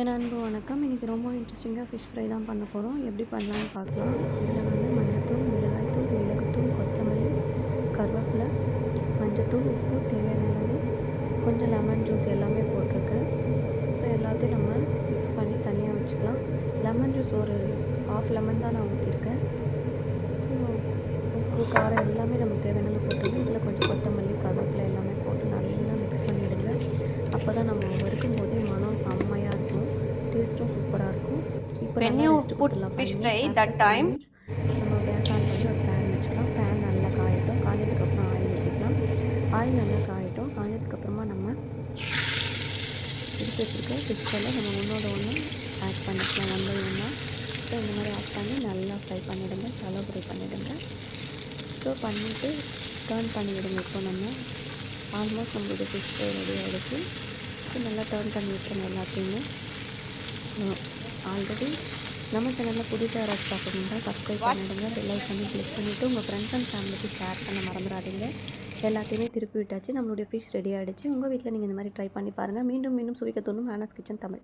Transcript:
என் அன்பு வணக்கம். இன்றைக்கி ரொம்ப இன்ட்ரெஸ்டிங்காக ஃபிஷ் ஃப்ரை தான் பண்ண போகிறோம் எப்படி பண்ணலான்னு பார்க்கலாம். இதில் வந்து மஞ்சத்தூள் மிளகாய்த்தூள் மிளகுத்தூள் கொத்தமல்லி கருவேப்பிலை மஞ்சத்தூள் உப்பு தேவையான அளவு கொஞ்சம் லெமன் ஜூஸ் எல்லாமே போட்டிருக்கேன். ஸோ எல்லாத்தையும் நம்ம மிக்ஸ் பண்ணி தனியாக வச்சுக்கலாம். லெமன் ஜூஸ் ஒரு ஆஃப் லெமன் தான் நான் ஊற்றிருக்கேன் ஸோ உப்பு காரம் எல்லாமே நமக்கு தேவையான அளவு இதில் கொஞ்சம் கொத்தமல்லி கருவேப்பிலை எல்லாமே போட்டு நல்லா மிக்ஸ் பண்ணிவிடுங்க அப்போ தான் நம்ம வறுக்கும் போதே மனம் செம்மையாக இருக்கும் டேஸ்ட்டும் சூப்பராக இருக்கும் இப்போ When நல்லா you rest put கொடுத்துடலாம் fish five fry, minutes. that After five time- minutes நம்ம கேஸ் பண்ணி ஒரு பேன் வச்சுக்கலாம். பேன் நல்லா காயட்டும். காஞ்சதுக்கப்புறம் ஆயில் ஊற்றிக்கலாம் ஆயில் நல்லா காயட்டும். காஞ்சதுக்கப்புறமா நம்ம எடுத்து வச்சுருக்க ஃபிஷ் ஃப்ரைல நம்ம ஒன்றோட ஒன்று ஆட் பண்ணிக்கலாம். ஒன் பை ஒன்றா ஸோ இந்த மாதிரி ஆட் பண்ணி நல்லா ஃப்ரை பண்ணிவிடுங்க ஷாலோ ஃப்ரை பண்ணிவிடுங்க ஸோ பண்ணிவிட்டு டர்ன் பண்ணிவிடுங்க. இப்போ நம்ம ஆல்மோஸ்ட் நம்மளுடைய ஃபிஷ் ஃப்ரை ரெடி ஆகிடுச்சு ஸோ நல்லா டர்ன் பண்ணி விட்டுருங்க எல்லாத்தையுமே. ஆல்ரெடி நம்ம சேனலில் புதுசாக யாராச்சும் பார்க்கணுன்னா சப்ஸ்கிரைப் பண்ணிவிடுங்க லைக் பண்ணி கிளிக் பண்ணிவிட்டு உங்கள் ஃப்ரெண்ட்ஸ் அண்ட் ஃபேமிலிக்கு ஷேர் பண்ண மறந்துடாதீங்க. எல்லாத்தையுமே திருப்பி விட்டாச்சு நம்மளுடைய ஃபிஷ் ரெடி ஆகிடுச்சு உங்கள் வீட்டில் நீங்கள் இந்த மாதிரி ட்ரை பண்ணி பாருங்கள் மீண்டும் மீண்டும் சுவிக்க தோணும் ஹானஸ் கிச்சன் தமிழ்.